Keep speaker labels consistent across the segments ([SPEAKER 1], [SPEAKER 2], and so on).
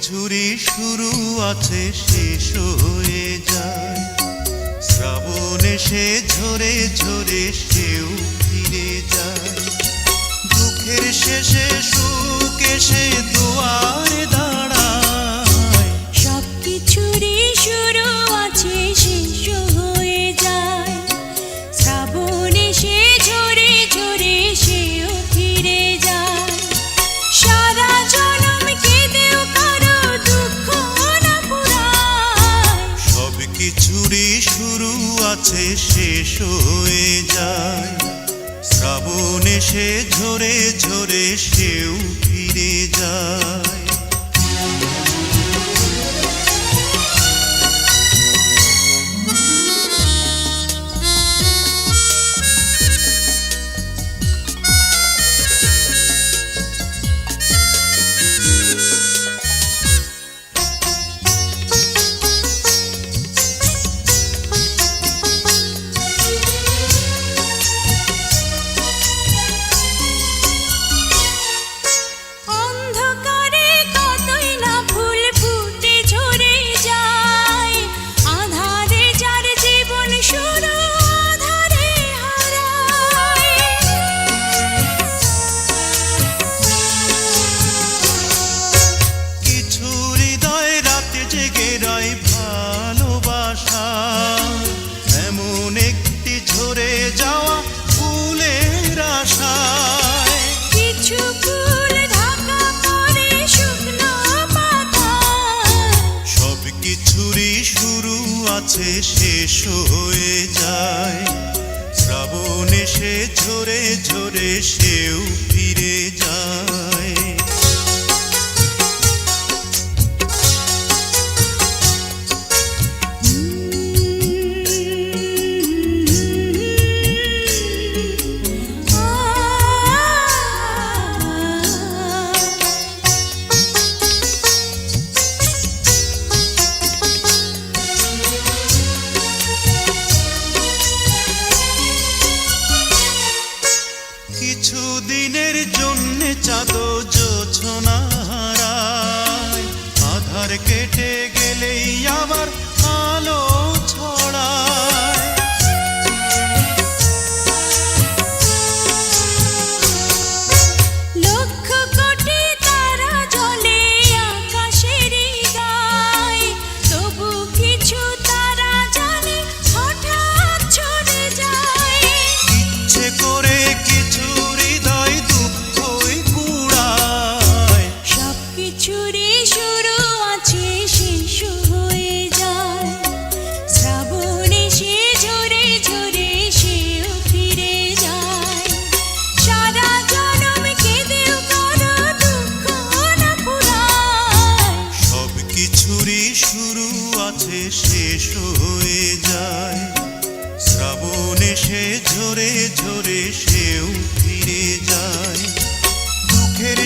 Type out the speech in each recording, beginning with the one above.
[SPEAKER 1] ছুরি শুরু আছে শেষ হয়ে যায়। শ্রাবণ সে ঝরে ঝরে
[SPEAKER 2] আছে শেষ হয়ে যায়। শ্রাবণ এসে ঝরে ঝরে সেও ফিরে যায়।
[SPEAKER 1] ছুরি শুরু
[SPEAKER 2] আছে শেষ হয়ে যায়। শ্রাবণ এসে ঝরে ঝরে
[SPEAKER 1] সে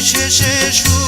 [SPEAKER 1] শেষে
[SPEAKER 2] শুরু